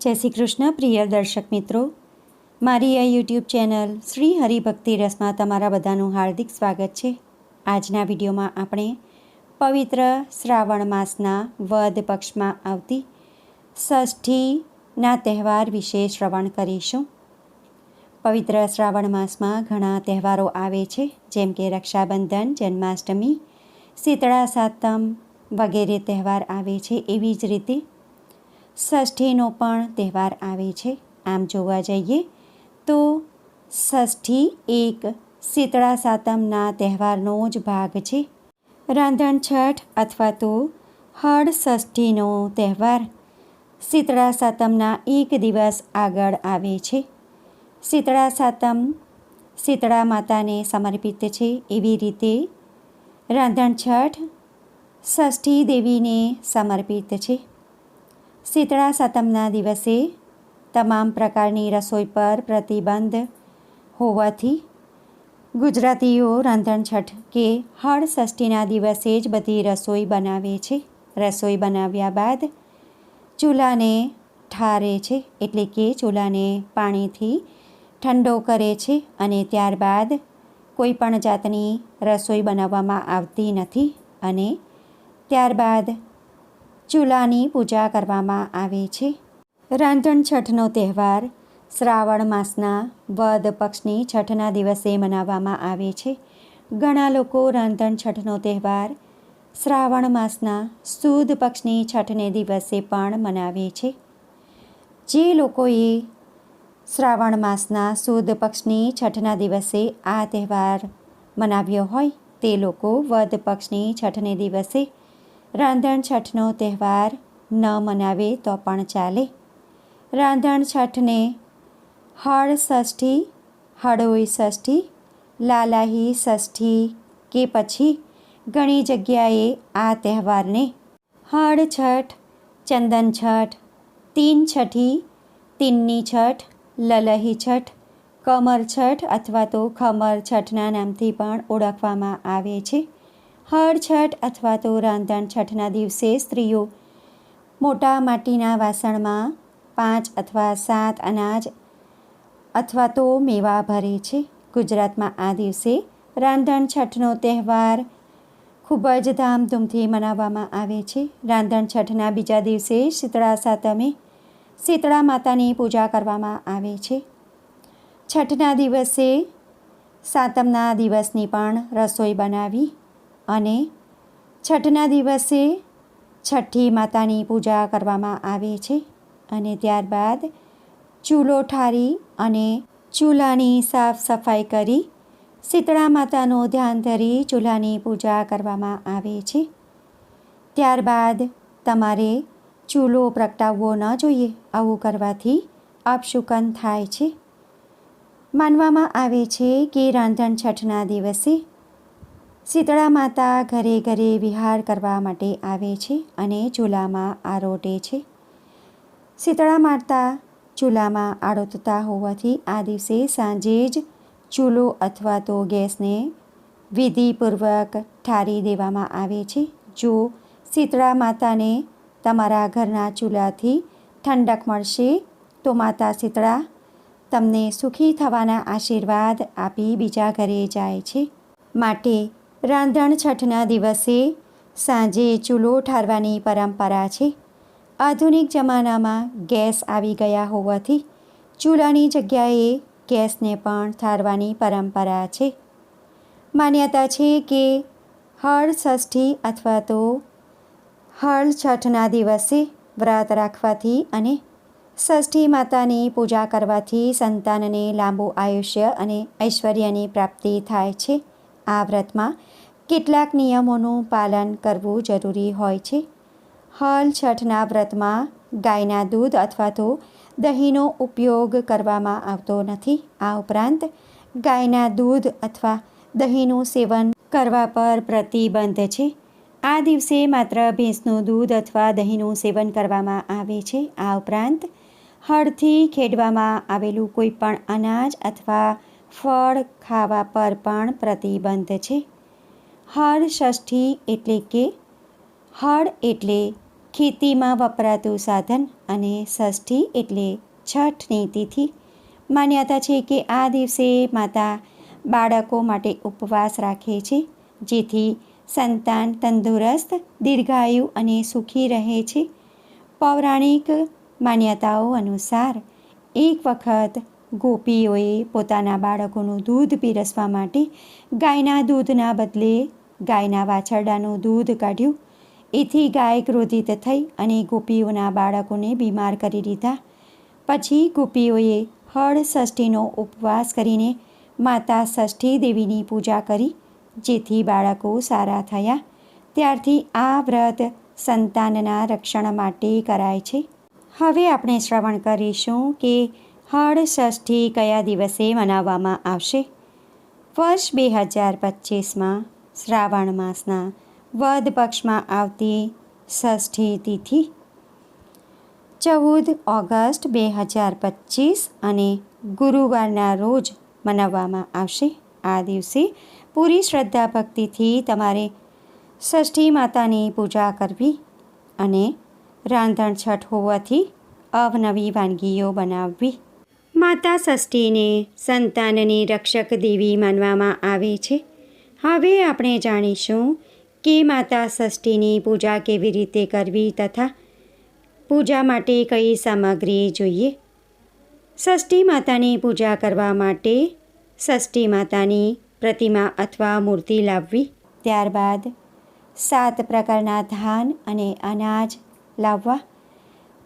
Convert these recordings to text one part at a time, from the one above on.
જય શ્રી કૃષ્ણ, પ્રિય દર્શક મિત્રો. મારી આ યુટ્યુબ ચેનલ શ્રી હરિભક્તિ રસમાં તમારા બધાનું હાર્દિક સ્વાગત છે. આજના વિડીયોમાં આપણે પવિત્ર શ્રાવણ માસના વદ પક્ષમાં આવતી ષષ્ઠીના તહેવાર વિશે શ્રવણ કરીશું. પવિત્ર શ્રાવણ માસમાં ઘણા તહેવારો આવે છે, જેમ કે રક્ષાબંધન, જન્માષ્ટમી, શીતળા સાતમ વગેરે તહેવાર આવે છે એવી જ રીતે ષષ્ઠીનો પણ તહેવાર આવે છે. આમ જોવા જઈએ તો ષષ્ઠી એક શીતળા સાતમના તહેવારનો જ ભાગ છે. રાંધણ છઠ અથવા તો હળ ષષ્ઠીનો તહેવાર શીતળા સાતમના એક દિવસ આગળ આવે છે. શીતળા સાતમ શીતળા માતાને સમર્પિત છે. એવી રીતે રાંધણ છઠ ષષ્ઠી દેવીને સમર્પિત છે. શીતળા સાતમના દિવસે તમામ પ્રકારની રસોઈ પર પ્રતિબંધ હોવાથી ગુજરાતીઓ રાંધણછઠ કે હળ ષષ્ઠીના દિવસે જ બધી રસોઈ બનાવે છે. રસોઈ બનાવ્યા બાદ ચૂલાને ઠારે છે એટલે કે ચૂલાને પાણીથી ઠંડો કરે છે અને ત્યારબાદ કોઈ પણ જાતની રસોઈ બનાવવામાં આવતી નથી અને ત્યારબાદ ચૂલાની પૂજા કરવામાં આવે છે. રાંધણ છઠનો તહેવાર શ્રાવણ માસના વદ પક્ષની છઠના દિવસે મનાવવામાં આવે છે. ઘણા લોકો રાંધણ છઠનો તહેવાર શ્રાવણ માસના સુદ પક્ષની છઠને દિવસે પણ મનાવે છે. જે લોકોએ શ્રાવણ માસના સુદ પક્ષની છઠના દિવસે આ તહેવાર મનાવ્યો હોય તે લોકો વદ પક્ષની છઠને દિવસે રાંધણ છઠનો તહેવાર ન મનાવે તો પણ ચાલે. રાંધણ છઠને હળ ષષ્ઠી, હળોઈ ષષ્ઠી, લાલાહી ષષ્ઠી કે પછી ઘણી જગ્યાએ આ તહેવારને હળ છઠ, ચંદન છઠ, તીન છઠી, તીનની છઠ, લલહી છઠ, કમર છઠ અથવા તો ખમર છઠના નામથી પણ ઓળખવામાં આવે છે. હળ છઠ અથવા તો રાંધણ છઠના દિવસે સ્ત્રીઓ મોટા માટીના વાસણમાં પાંચ અથવા સાત અનાજ અથવા તો મેવા ભરે છે. ગુજરાતમાં આ દિવસે રાંધણ છઠનો તહેવાર ખૂબ જ ધામધૂમથી મનાવવામાં આવે છે. રાંધણ છઠના બીજા દિવસે શીતળા સાતમે શીતળા માતાની પૂજા કરવામાં આવે છે. છઠના દિવસે સાતમના દિવસની પણ રસોઈ બનાવી અને છઠના દિવસે છઠ્ઠી માતાની પૂજા કરવામાં આવે છે અને ત્યારબાદ ચૂલો ઠારી અને ચૂલાની સાફ સફાઈ કરી શીતળા માતાનું ધ્યાન ધરી ચૂલાની પૂજા કરવામાં આવે છે. ત્યારબાદ તમારે ચૂલો પ્રગટાવવો ન જોઈએ, આવું કરવાથી અપશુકન થાય છે. માનવામાં આવે છે કે રાંધણ છઠના દિવસે શીતળા માતા ઘરે ઘરે વિહાર કરવા માટે આવે છે અને ચૂલામાં આરોટે છે. શીતળા માતા ચૂલામાં આરોતતા હોવાથી આ દિવસે સાંજે જ ચૂલો અથવા તો ગેસને વિધિપૂર્વક ઠારી દેવામાં આવે છે. જો શીતળા માતાને તમારા ઘરના ચૂલાથી ઠંડક મળશે, તો માતા શીતળા તમને સુખી થવાના આશીર્વાદ આપી બીજા ઘરે જાય છે. માટે રાંધણ છઠના દિવસે સાંજે ચૂલો ઠારવાની પરંપરા છે. આધુનિક જમાનામાં ગેસ આવી ગયા હોવાથી ચૂલાની જગ્યાએ ગેસને પણ ઠારવાની પરંપરા છે. માન્યતા છે કે હળ ષષ્ઠી અથવા તો હળ છઠના દિવસે વ્રત રાખવાથી અને ષષ્ઠી માતાની પૂજા કરવાથી સંતાનને લાંબુ આયુષ્ય અને ઐશ્વર્યની પ્રાપ્તિ થાય છે. આ વ્રતમાં કેટલાક નિયમોનું પાલન કરવું જરૂરી હોય છે. હાલ છઠના વ્રતમાં ગાયના દૂધ અથવા તો દહીંનો ઉપયોગ કરવામાં આવતો નથી. આ ઉપરાંત, ગાયના દૂધ અથવા દહીંનું સેવન કરવા પર પ્રતિબંધ છે. આ દિવસે માત્ર ભેંસનું દૂધ અથવા દહીંનું સેવન કરવામાં આવે છે. આ ઉપરાંત, હળથી ખેડવામાં આવેલું કોઈ પણ અનાજ અથવા ફળ ખાવા પર પણ પ્રતિબંધ છે. હળ ષષ્ઠી એટલે કે હળ એટલે ખેતીમાં વપરાતું સાધન અને ષષ્ઠી એટલે છઠની તિથિ. માન્યતા છે કે આ દિવસે માતા બાળકો માટે ઉપવાસ રાખે છે, જેથી સંતાન તંદુરસ્ત, દીર્ઘાયુ અને સુખી રહે છે. પૌરાણિક માન્યતાઓ અનુસાર, એક વખત ગોપીઓએ પોતાના બાળકોનું દૂધ પીરસવા માટે ગાયના દૂધના બદલે ગાયના વાછરડાનું દૂધ કાઢ્યું. એથી ગાય ક્રોધિત થઈ અને ગોપીઓના બાળકોને બીમાર કરી દીધા. પછી ગોપીઓએ હળ ષષ્ઠીનો ઉપવાસ કરીને માતા ષષ્ઠી દેવીની પૂજા કરી, જેથી બાળકો સારા થયા. ત્યારથી આ વ્રત સંતાનના રક્ષણ માટે કરાય છે. હવે આપણે શ્રવણ કરીશું કે હળ ષષ્ઠી કયા દિવસે મનાવવામાં આવશે? વર્ષ બે હજાર પચીસમાં શ્રાવણ માસના વદ પક્ષમાં આવતી ષષ્ઠી તિથિ. ચૌદ ઓગસ્ટ બે હજાર પચીસ અને ગુરુવારના રોજ મનાવવામાં આવશે. આ દિવસે પૂરી શ્રદ્ધા ભક્તિથી તમારે ષષ્ઠી માતાની પૂજા કરવી અને રાંધણ છઠ હોવાથી અવનવી વાનગીઓ બનાવવી. માતા ષષ્ઠીને સંતાનની રક્ષક દેવી માનવામાં આવે છે. હવે આપણે જાણીશું કે માતા ષષ્ઠીની પૂજા કેવી રીતે કરવી તથા પૂજા માટે કઈ સામગ્રી જોઈએ. ષષ્ઠી માતાની પૂજા કરવા માટે ષષ્ઠી માતાની પ્રતિમા અથવા મૂર્તિ લાવવી. ત્યારબાદ સાત પ્રકારના ધાન અને અનાજ લાવવા.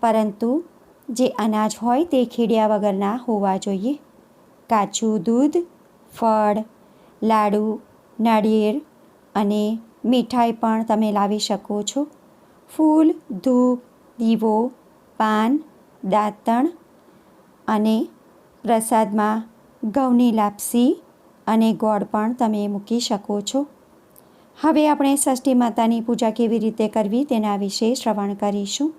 પરંતુ જે અનાજ હોય તે ખીડિયા વગરના હોવા જોઈએ. કાચું દૂધ, ફળ, લાડુ નાળિયેર અને મીઠાઈ પણ તમે લાવી શકો છો. ફૂલ, ધૂપ, દીવો, પાન, દાંતણ અને પ્રસાદમાં ઘઉંની લાપસી અને ગોળ પણ તમે મૂકી શકો છો. હવે આપણે ષષ્ઠી માતાની પૂજા કેવી રીતે કરવી તેના વિશે શ્રવણ કરીશું.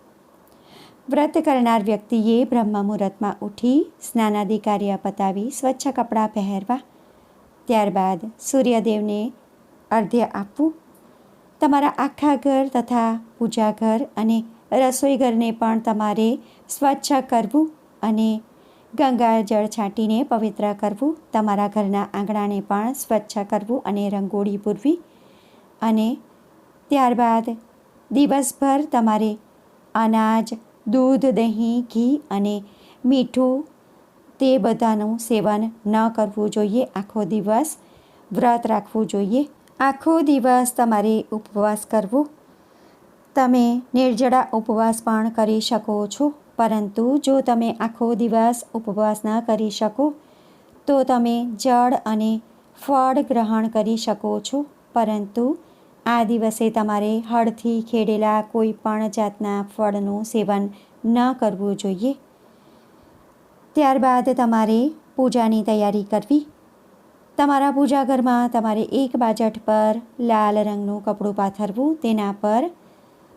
વ્રત કરનાર વ્યક્તિએ બ્રહ્મ મુહૂર્તમાં ઉઠી સ્નાનાદિ કાર્ય પતાવી સ્વચ્છ કપડાં પહેરવા ત્યારબાદ સૂર્યદેવને અર્ધ્ય આપવું. તમારા આખા ઘર તથા પૂજા ઘર અને રસોઈ ઘરને પણ તમારે સ્વચ્છ કરવું અને ગંગા જળ છાંટીને પવિત્ર કરવું. તમારા ઘરના આંગણાને પણ સ્વચ્છ કરવું અને રંગોળી પૂરવી. અને ત્યારબાદ દિવસભર તમારે અનાજ, દૂધ, દહીં, ઘી અને મીઠું તે બધાનું સેવન ન કરવું જોઈએ. આખો દિવસ વ્રત રાખવું જોઈએ. આખો દિવસ તમારે ઉપવાસ કરવો. તમે નિર્જળા ઉપવાસ પણ કરી શકો છો. પરંતુ જો તમે આખો દિવસ ઉપવાસ ન કરી શકો, તો તમે જળ અને ફળ ગ્રહણ કરી શકો છો. પરંતુ આ દિવસે તમારે હળથી ખેડેલા કોઈ પણ જાતના ફળનું સેવન ન કરવું જોઈએ. ત્યારબાદ તમારે પૂજાની તૈયારી કરવી. તમારા પૂજા ઘરમાં તમારે એક બાજટ પર લાલ રંગનું કપડું પાથરવું, તેના પર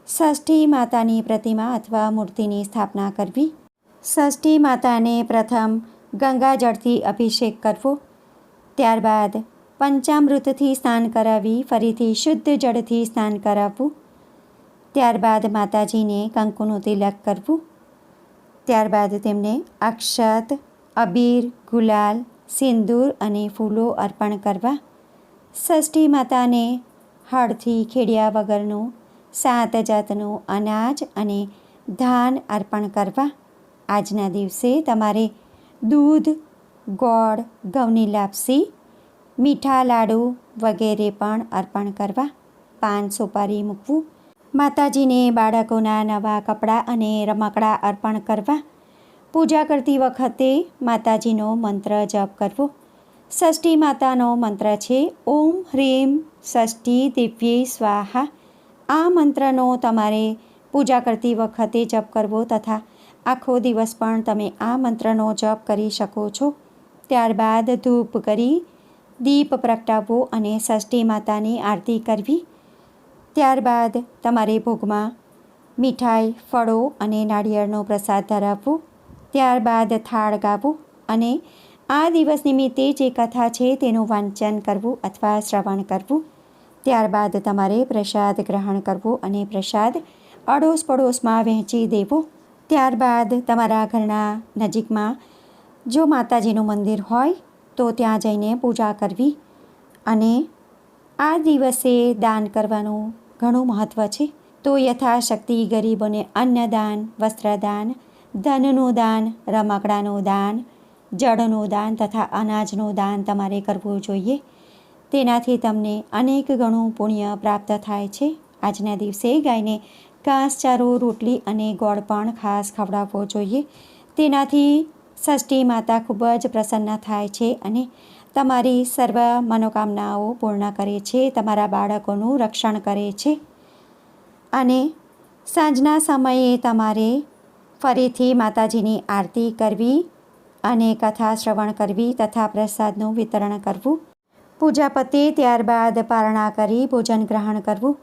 ષષ્ઠી માતાની પ્રતિમા અથવા મૂર્તિની સ્થાપના કરવી. ષષ્ઠી માતાને પ્રથમ ગંગાજળથી અભિષેક કરવો. ત્યારબાદ પંચામૃતથી સ્નાન કરાવી, ફરીથી શુદ્ધ જળથી સ્નાન કરાવવું. ત્યારબાદ માતાજીને કંકુનું તિલક કરવું. ત્યારબાદ તેમને અક્ષત, અબીર, ગુલાલ, સિંદૂર અને ફૂલો અર્પણ કરવા, ષષ્ઠી માતાને હળથી ખેડિયા વગરનું સાત જાતનું અનાજ અને ધાન અર્પણ કરવા. આજના દિવસે તમારે દૂધ, ગોળ, ઘઉંની લાપસી, મીઠા લાડુ વગેરે પણ અર્પણ કરવા. પાન સોપારી મૂકવું. માતાજીને બાળકોના નવા કપડાં અને રમકડાં અર્પણ કરવા. પૂજા કરતી વખતે માતાજીનો મંત્ર જપ કરવો. ષષ્ઠી માતાનો મંત્ર છે, ઓમ હ્રીમ ષષ્ઠી દિવ્યે સ્વાહા. આ મંત્રનો તમારે પૂજા કરતી વખતે જપ કરવો તથા આખો દિવસ પણ તમે આ મંત્રનો જપ કરી શકો છો. ત્યારબાદ ધૂપ કરી દીપ પ્રગટાવવો અને ષષ્ઠી માતાની આરતી કરવી. ત્યારબાદ તમારે ભોગમાં મીઠાઈ, ફળો અને નાળિયેરનો પ્રસાદ ધરાવવો, ત્યારબાદ થાળ ગાવું અને આ દિવસ નિમિત્તે જે કથા છે તેનું વાંચન કરવું અથવા શ્રવણ કરવું. ત્યારબાદ તમારે પ્રસાદ ગ્રહણ કરવો અને પ્રસાદ અડોશ પડોશમાં વહેંચી દેવો. ત્યારબાદ તમારા ઘરના નજીકમાં જો માતાજીનું મંદિર હોય તો ત્યાં જઈને પૂજા કરવી અને આ દિવસે દાન કરવાનું ઘણું મહત્ત્વ છે. તો યથાશક્તિ ગરીબોને અન્નદાન વસ્ત્રદાન, ધનનું દાન, રમકડાનું દાન, જળનું દાન તથા અનાજનું દાન તમારે કરવું જોઈએ. તેનાથી તમને અનેક ગણું પુણ્ય પ્રાપ્ત થાય છે. આજના દિવસે ગાયને ઘાસચારો રોટલી અને ગોળ પણ ખાસ ખવડાવવો જોઈએ. તેનાથી ષષ્ઠી માતા ખૂબ જ પ્રસન્ન થાય છે અને તમારી સર્વ મનોકામનાઓ પૂર્ણ કરે છે, તમારા બાળકોનું રક્ષણ કરે છે અને સાંજના સમયે તમારે ફરીથી માતાજીની આરતી કરવી અને કથા શ્રવણ કરવી તથા પ્રસાદનું વિતરણ કરવું. પૂજા પતે ત્યારબાદ પારણા કરી ભોજન ગ્રહણ કરવું.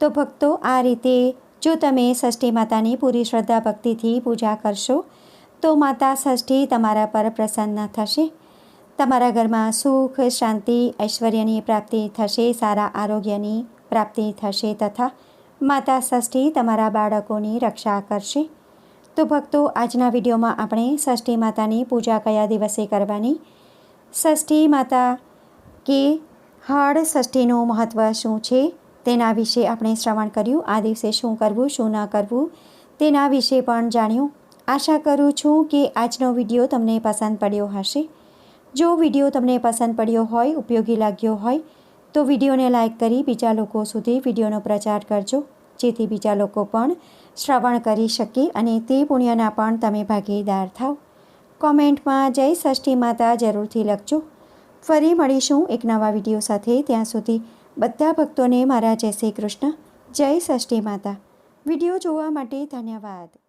તો ભક્તો, આ રીતે જો તમે ષષ્ઠી માતાની પૂરી શ્રદ્ધા ભક્તિથી પૂજા કરશો, તો માતા ષષ્ઠી તમારા પર પ્રસન્ન થશે. તમારા ઘરમાં સુખ, શાંતિ, ઐશ્વર્યની પ્રાપ્તિ થશે, સારા આરોગ્યની પ્રાપ્તિ થશે તથા માતા ષષ્ઠી તમારા બાળકોની રક્ષા કરશે. તો ભક્તો, આજના વિડીયોમાં આપણે ષષ્ઠી માતાની પૂજા કયા દિવસે કરવાની? ષષ્ઠી માતા કે હળ ષષ્ઠીનું મહત્ત્વ શું છે? તેના વિશે આપણે શ્રવણ કર્યું. આ દિવસે શું કરવું, શું ન કરવું, તેના વિશે પણ જાણ્યું. આશા કરું છું કે આજનો વીડિયો તમને પસંદ પડ્યો હશે. જો વીડિયો તમને પસંદ પડ્યો હોય, ઉપયોગી લાગ્યો હોય, તો વિડીયોને લાઇક કરી બીજા લોકો સુધી વિડીયોનો પ્રચાર કરજો, જેથી બીજા લોકો પણ શ્રવણ કરી શકે અને તે પુણ્યના પણ તમે ભાગીદાર થાવ. કોમેન્ટમાં જય ષષ્ઠી માતા જરૂરથી લખજો. ફરી મળીશું એક નવા વીડિયો સાથે. ત્યાં સુધી બધા ભક્તોને મારા જય શ્રી કૃષ્ણ. જય ષષ્ઠી માતા. વીડિયો જોવા માટે ધન્યવાદ.